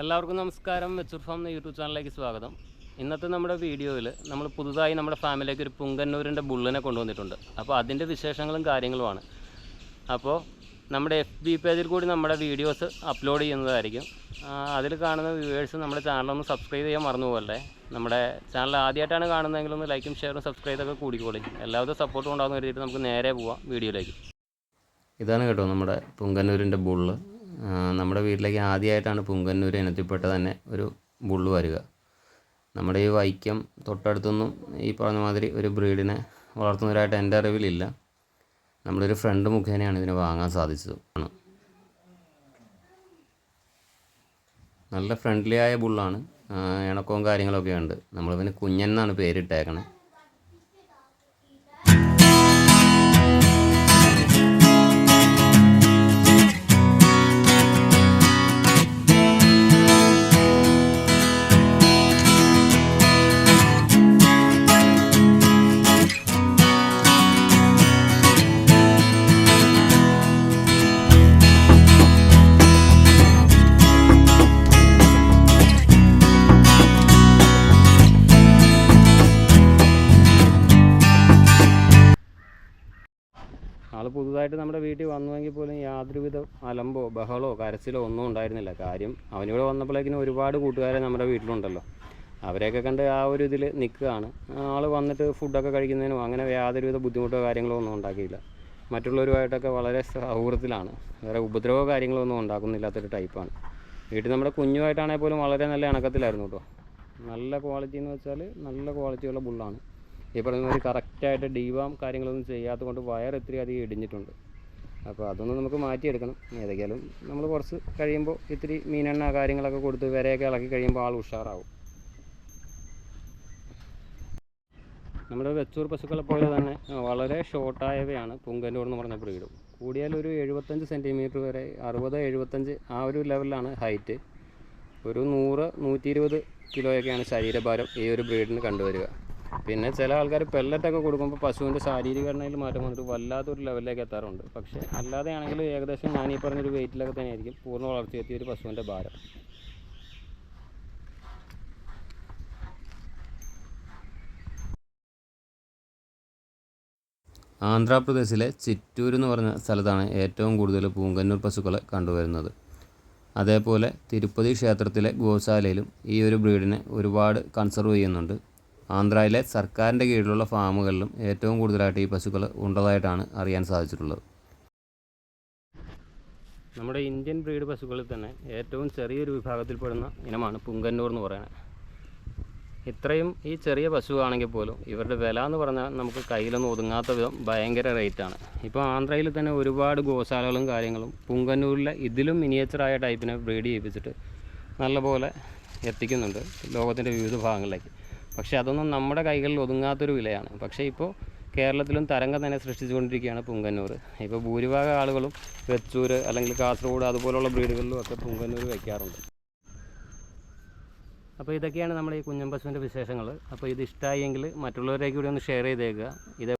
എല്ലാവർക്കും നമസ്കാരം. വെച്ചൂർ ഫാം എന്ന യൂട്യൂബ് ചാനലിലേക്ക് സ്വാഗതം. ഇന്നത്തെ നമ്മുടെ വീഡിയോയിൽ നമ്മൾ പുതുതായി നമ്മുടെ ഫാമിലിയിലേക്ക് ഒരു പുങ്കന്നൂരിന്റെ ബുള്ളിനെ കൊണ്ടുവന്നിട്ടുണ്ട്. അപ്പോൾ അതിന്റെ വിശേഷങ്ങളും കാര്യങ്ങളുമാണ്. അപ്പോൾ നമ്മുടെ എഫ് ബി പേജിൽ കൂടി നമ്മുടെ വീഡിയോസ് അപ്ലോഡ് ചെയ്യുന്നതായിരിക്കും. അതിൽ കാണുന്ന വ്യൂവേഴ്സ് നമ്മുടെ ചാനലൊന്ന് സബ്സ്ക്രൈബ് ചെയ്യാൻ മറന്നുപോകല്ലേ. നമ്മുടെ ചാനൽ ആദ്യമായിട്ടാണ് കാണുന്നതെങ്കിൽ ഒന്ന് ലൈക്കും ഷെയറും സബ്സ്ക്രൈബൊക്കെ കൂടിക്കോളി. എല്ലാവരും സപ്പോർട്ടും ഉണ്ടാകുന്ന കരുതിയിട്ട് നമുക്ക് നേരെ പോവാം വീഡിയോയിലേക്ക്. ഇതാണ് കേട്ടോ നമ്മുടെ പുങ്കന്നൂരിന്റെ ബുള്ള്. നമ്മുടെ വീട്ടിലേക്ക് ആദ്യമായിട്ടാണ് പുങ്കന്നൂർ ഇനത്തിൽപ്പെട്ട തന്നെ ഒരു ബുള്ളു വരിക. നമ്മുടെ ഈ വൈക്കം തൊട്ടടുത്തൊന്നും ഈ പറഞ്ഞ മാതിരി ഒരു ബ്രീഡിനെ വളർത്തുന്നവരായിട്ട് എന്റെ അറിവിലില്ല. നമ്മുടെ ഒരു ഫ്രണ്ട് മുഖേനയാണ് ഇതിനെ വാങ്ങാൻ സാധിച്ചത്. ആണ്. നല്ല ഫ്രണ്ട്ലി ആയ ബുള്ളാണ്. ഇണക്കവും കാര്യങ്ങളൊക്കെ ഉണ്ട്. നമ്മളിവന് കുഞ്ഞൻ എന്നാണ് പേരിട്ടേക്കണേ. ആൾ പുതുതായിട്ട് നമ്മുടെ വീട്ടിൽ വന്നുവെങ്കിൽ പോലും യാതൊരുവിധ അലമ്പോ ബഹളോ കരച്ചിലോ ഒന്നും ഉണ്ടായിരുന്നില്ല. കാര്യം അവനിവിടെ വന്നപ്പോഴേക്കിനും ഒരുപാട് കൂട്ടുകാരെ നമ്മുടെ വീട്ടിലുണ്ടല്ലോ. അവരെയൊക്കെ കണ്ട് ആ ഒരു ഇതിൽ നിൽക്കുകയാണ്. ആൾ വന്നിട്ട് ഫുഡൊക്കെ കഴിക്കുന്നതിനും അങ്ങനെ യാതൊരുവിധ ബുദ്ധിമുട്ടോ കാര്യങ്ങളോ ഒന്നും ഉണ്ടാക്കിയില്ല. മറ്റുള്ളവരുമായിട്ടൊക്കെ വളരെ സൗഹൃദത്തിലാണ്. വേറെ ഉപദ്രവമോ കാര്യങ്ങളോ ഒന്നും ഉണ്ടാക്കുന്നില്ലാത്തൊരു ടൈപ്പാണ്. വീട്ടിൽ നമ്മുടെ കുഞ്ഞുമായിട്ടാണെങ്കിൽ പോലും വളരെ നല്ല ഇണക്കത്തിലായിരുന്നു കേട്ടോ. നല്ല ക്വാളിറ്റി എന്ന് വെച്ചാൽ നല്ല ക്വാളിറ്റിയുള്ള ബുള്ളാണ്. ഈ പറയുന്ന മാതിരി കറക്റ്റായിട്ട് ഡീവാം കാര്യങ്ങളൊന്നും ചെയ്യാത്തത് കൊണ്ട് വയർ ഇത്തിരി അധികം ഇടിഞ്ഞിട്ടുണ്ട്. അപ്പോൾ അതൊന്നും നമുക്ക് മാറ്റിയെടുക്കണം. ഏതൊക്കെയാലും നമ്മൾ കുറച്ച് കഴിയുമ്പോൾ ഇത്തിരി മീനെണ്ണ കാര്യങ്ങളൊക്കെ കൊടുത്ത് വിരയൊക്കെ ഇളക്കി കഴിയുമ്പോൾ ആൾ ഉഷാറാവും. നമ്മുടെ വെച്ചൂർ പശുക്കളെ പോലെ തന്നെ വളരെ ഷോർട്ടായവയാണ് പുങ്കന്നൂർ എന്ന് പറഞ്ഞ ബ്രീഡും. കൂടിയാൽ ഒരു എഴുപത്തഞ്ച് സെന്റിമീറ്റർ വരെ അറുപത് എഴുപത്തഞ്ച് ആ ഒരു ലെവലിലാണ് ഹൈറ്റ് ഒരു നൂറ് നൂറ്റി ഇരുപത് കിലോയൊക്കെയാണ് ശരീരഭാരം ഈ ഒരു ബ്രീഡിന് കണ്ടുവരിക. പിന്നെ ചില ആൾക്കാർ പെല്ലറ്റൊക്കെ കൊടുക്കുമ്പോൾ പശുവിന്റെ ശാരീരികഘടനയിൽ മാറ്റം വന്നിട്ട് വല്ലാത്തൊരു ലെവലിലേക്ക് എത്താറുണ്ട്. പക്ഷേ അല്ലാതെയാണെങ്കിൽ ഏകദേശം ഞാൻ ഈ പറഞ്ഞൊരു വെയിറ്റിലൊക്കെ തന്നെയായിരിക്കും പൂർണ വളർച്ചയെത്തിയ ഒരു പശുവിന്റെ ഭാരം. ആന്ധ്രാപ്രദേശിലെ ചിറ്റൂർ എന്ന് പറഞ്ഞ സ്ഥലത്താണ് ഏറ്റവും കൂടുതൽ പൂങ്കന്നൂർ പശുക്കളെ കണ്ടുവരുന്നത്. അതേപോലെ തിരുപ്പതി ക്ഷേത്രത്തിലെ ഗോശാലയിലും ഈ ഒരു ബ്രീഡിനെ ഒരുപാട് കൺസർവ് ചെയ്യുന്നുണ്ട്. ആന്ധ്രയിലെ സർക്കാരിന്റെ കീഴിലുള്ള ഫാമുകളിലും ഏറ്റവും കൂടുതലായിട്ട് ഈ പശുക്കൾ ഉണ്ടതായിട്ടാണ് അറിയാൻ സാധിച്ചിട്ടുള്ളത്. നമ്മുടെ ഇന്ത്യൻ ബ്രീഡ് പശുക്കളിൽ തന്നെ ഏറ്റവും ചെറിയൊരു വിഭാഗത്തിൽപ്പെടുന്ന ഇനമാണ് പുങ്കന്നൂർ എന്ന് പറയുന്നത്. ഇത്രയും ഈ ചെറിയ പശു ആണെങ്കിൽ പോലും ഇവരുടെ വില എന്ന് പറഞ്ഞാൽ നമുക്ക് കയ്യിലൊന്നും ഒതുങ്ങാത്ത വിധം ഭയങ്കര റേറ്റാണ് ഇപ്പോൾ ആന്ധ്രയിൽ തന്നെ ഒരുപാട് ഗോശാലകളും കാര്യങ്ങളും പുങ്കന്നൂരിലെ ഇതിലും മിനിയേച്ചറായ ടൈപ്പിനെ ബ്രീഡ് ചെയ്യിപ്പിച്ചിട്ട് നല്ലപോലെ എത്തിക്കുന്നുണ്ട് ലോകത്തിന്റെ വിവിധ ഭാഗങ്ങളിലേക്ക്. പക്ഷേ അതൊന്നും നമ്മുടെ കൈകളിൽ ഒതുങ്ങാത്തൊരു വിലയാണ്. പക്ഷേ ഇപ്പോൾ കേരളത്തിലും തരംഗം തന്നെ സൃഷ്ടിച്ചുകൊണ്ടിരിക്കുകയാണ് പുങ്കന്നൂർ. ഇപ്പോൾ ഭൂരിഭാഗം ആളുകളും വെച്ചൂർ അല്ലെങ്കിൽ കാസർഗോഡ് അതുപോലുള്ള ബ്രീഡുകളിലും ഒക്കെ പുങ്കന്നൂർ വയ്ക്കാറുണ്ട് അപ്പോൾ ഇതൊക്കെയാണ് നമ്മുടെ ഈ കുഞ്ഞമ്പശുവിന്റെ വിശേഷങ്ങൾ. അപ്പോൾ ഇത് ഇഷ്ടമായെങ്കിൽ മറ്റുള്ളവരേക്ക് കൂടി ഒന്ന് ഷെയർ ചെയ്തേക്കുക. ഇത്